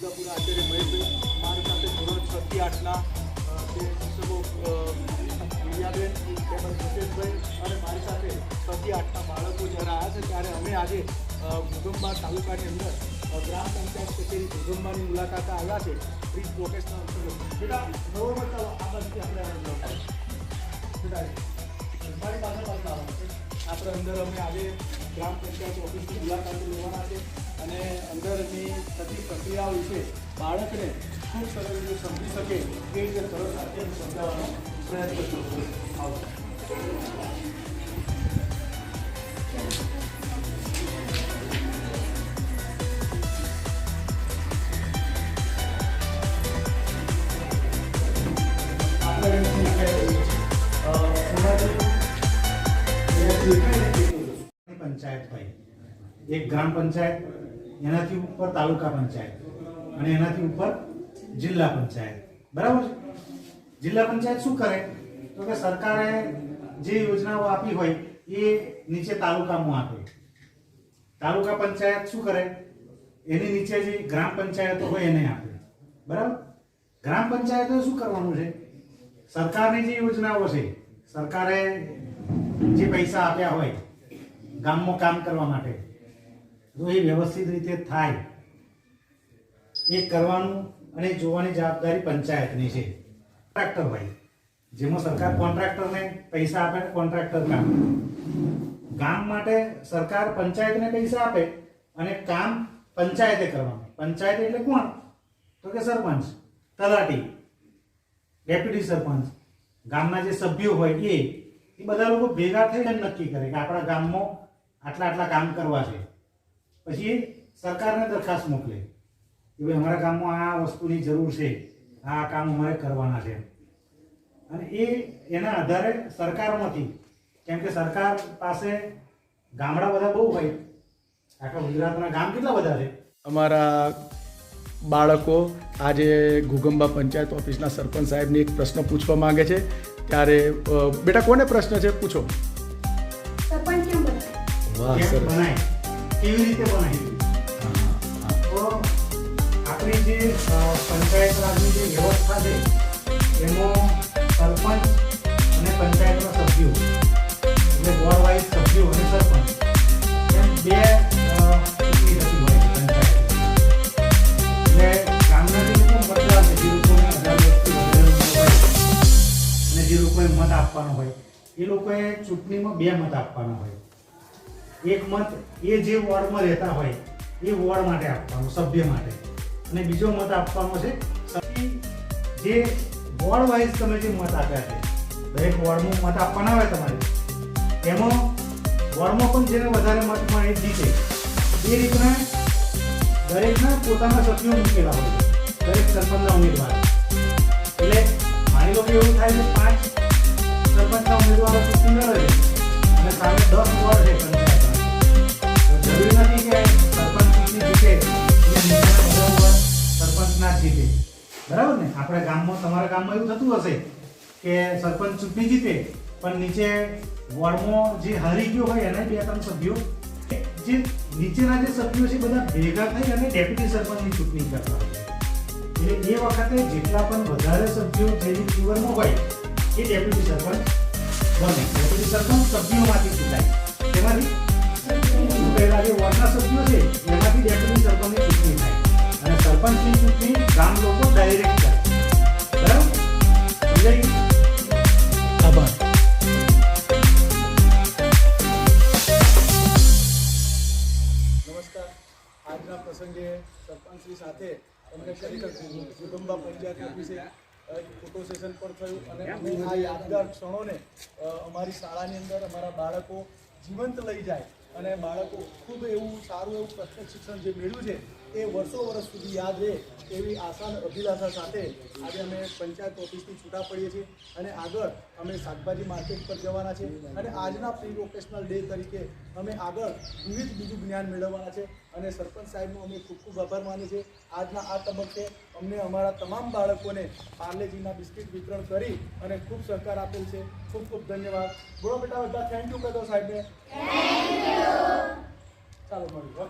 જુદાપુરા આચાર્ય મહેશભાઈ મારી સાથે ધોરણ છ થી આઠના બે શિક્ષકો અ, તેમજ મુકેશભાઈ અને મારી સાથે છ થી આઠના બાળકો જ્યારે આવ્યા છે ત્યારે અમે આજે અ, તાલુકાની અંદર ગ્રામ પંચાયત કચેરી ઘુગંબાની મુલાકાતે આવ્યા છે પ્રી પ્રોફેશનલ અંતર્ગત. બેટા નવો બતાવો આ બાજુથી આપણે મારી આપણે અંદર અમે આજે ગ્રામ પંચાયત ઓફિસની મુલાકાત લેવાના છે. થતી પ્રક્રિયાઓ વિશે બાળકને ખૂબ સરળ રીતે સમજી શકે એ રીતે સરળ સાથે સમજાવવાનો પ્રયત્ન જ. પંચાયત ભાઈ. એક ગ્રામ પંચાયત. એનાથી ઉપર તાલુકા પંચાયત અને એનાથી ઉપર જિલ્લા પંચાયત. બરાબર છે? જિલ્લા પંચાયત શું કરે? તો કે સરકારે જે યોજનાઓ આપી હોય એ નીચે તાલુકામાં આપે. તાલુકા પંચાયત શું કરે? એની નીચે જે ગ્રામ પંચાયતો હોય એને આપે. બરાબર? ગ્રામ પંચાયતો શું કરવાનું છે? સરકારની જે યોજનાઓ છે, સરકારે જે પૈસા આપ્યા હોય ગામમાં કામ કરવા માટે તો એ વ્યવસ્થિત રીતે થાય. એ કરવાનું અને જોવાની જવાબદારી પંચાયતની છે. કોન્ટ્રાક્ટર હોય જેમાં સરકાર કોન્ટ્રાક્ટરને પૈસા આપે કોન્ટ્રાક્ટર કામ. ગામ માટે સરકાર પંચાયતને પૈસા આપે અને કામ પંચાયતે કરવાનું. પંચાયત એટલે કોણ? તો કે સરપંચ, તલાટી, ડેપ્યુટી સરપંચ. ગામના જે સભ્યો હોય એ એ બધા લોકો ભેગા થઈને નક્કી કરે કે આપણા ગામમાં આટલા આટલા કામ કરવા છે. પછી સરકારને દરખાસ્ત મોકલે કે ભાઈ અમારા ગામમાં આ વસ્તુની જરૂર છે આ કામ અમારે કરવાના છે. અને એ એના આધારે સરકારમાંથી કેમ કે સરકાર પાસે ગામડા બધા બહુ હોય આખા ગુજરાતના ગામ કેટલા બધા છે? અમારા બાળકો આજે ઘુગંબા પંચાયત ઓફિસના સરપંચ સાહેબને એક પ્રશ્ન પૂછવા માંગે છે. ત્યારે બેટા કોને પ્રશ્ન છે? પૂછો. સરપંચ કેમ બનાય વાહ બનાય કેવી રીતે બનાવી તો આપણી જે પંચાયત રાજની જે વ્યવસ્થા છે, એમાં સરપંચ અને પંચાયતના સભ્યો, એટલે વોર્ડ વાઇઝ સભ્યો અને સરપંચ, એમ બે ચૂંટણી હોય પંચાયત જે લોકો મતદાર જે લોકોને હોય અને જે લોકોએ મત આપવાનો હોય, એ લોકોએ ચૂંટણીમાં બે મત આપવાના હોય. એક મત એ જે વોર્ડમાં રહેતા હોય એ વોર્ડ માટે આપવાનો, સભ્ય માટે. અને બીજો મત આપવાનો છે જે વોર્ડ વાઇઝ તમે જે મત આપ્યા છે, દરેક વોર્ડમાં મત આપવાના આવે તમારે. એમાં વોર્ડમાં પણ જેને વધારે મત મળે જીતે. એ રીતના દરેકના પોતાના સભ્યો મૂકેલા હોય દરેક સરપંચના ઉમેદવાર એટલે માની લો કે એવું થાય છે પાંચ સરપંચના ઉમેદવારો ચૂંટણી લડે અને સામે દસ વોર્ડ છે ગામમાં એવું થતું હશે કે સરપંચ ચૂંટણી જીતે, પણ નીચે વોર્ડમાં જે હારી ગયો હોય એના બે ત્રણ સભ્યો જે નીચેના જે સભ્યો છે બધા ભેગા થઈ અને ડેપ્યુટી સરપંચની ચૂંટણી કરતા એટલે એ વખતે જેટલા પણ વધારે સભ્યો જેની ફીવરમાં હોય, એ ડેપ્યુટી સરપંચ બને. ડેપ્યુટી સરપંચ સભ્યોમાંથી ચૂંટાય. તેમાંથી પહેલા જે વોર્ડના સભ્યો છે, એમાંથી ડેપ્યુટી સરપંચની ચૂંટણી થાય. અને સરપંચની ચૂંટણી ગામ લોકો ડાયરેક્ટ નમસ્કાર. આજના પ્રસંગે સરપંચશ્રી સાથે અમને કરી કુટુંબા પંચાયત ઓફિસે ફોટો સેશન પણ થયું અને આ યાદગાર ક્ષણોને અમારી શાળાની અંદર અમારા બાળકો જીવંત લઈ જાય અને બાળકો ખૂબ એવું સારું એવું પ્રત્યક્ષ શિક્ષણ જે મેળવ્યું છે એ વર્ષો વર્ષ સુધી યાદ રહે એવી આશા અભિલાષા સાથે આજે અમે પંચાયત ઓફિસથી છૂટા પડીએ છીએ અને આગળ અમે શાકભાજી માર્કેટ પર જવાના છે અને આજના પ્રી વોકેશનલ ડે તરીકે અમે આગળ વિવિધ બીજું જ્ઞાન મેળવવાના છે અને સરપંચ સાહેબનો અમે ખૂબ ખૂબ આભાર માનીએ છીએ. આજના આ તબક્કે અમને અમારા તમામ બાળકોને પાર્લેજીના બિસ્કિટ વિતરણ કરી અને ખૂબ સહકાર આપેલ છે. ખૂબ ખૂબ ધન્યવાદ. બોલો બેટા બધા થેન્ક યુ કહી સાહેબને. ચાલો મળીએ.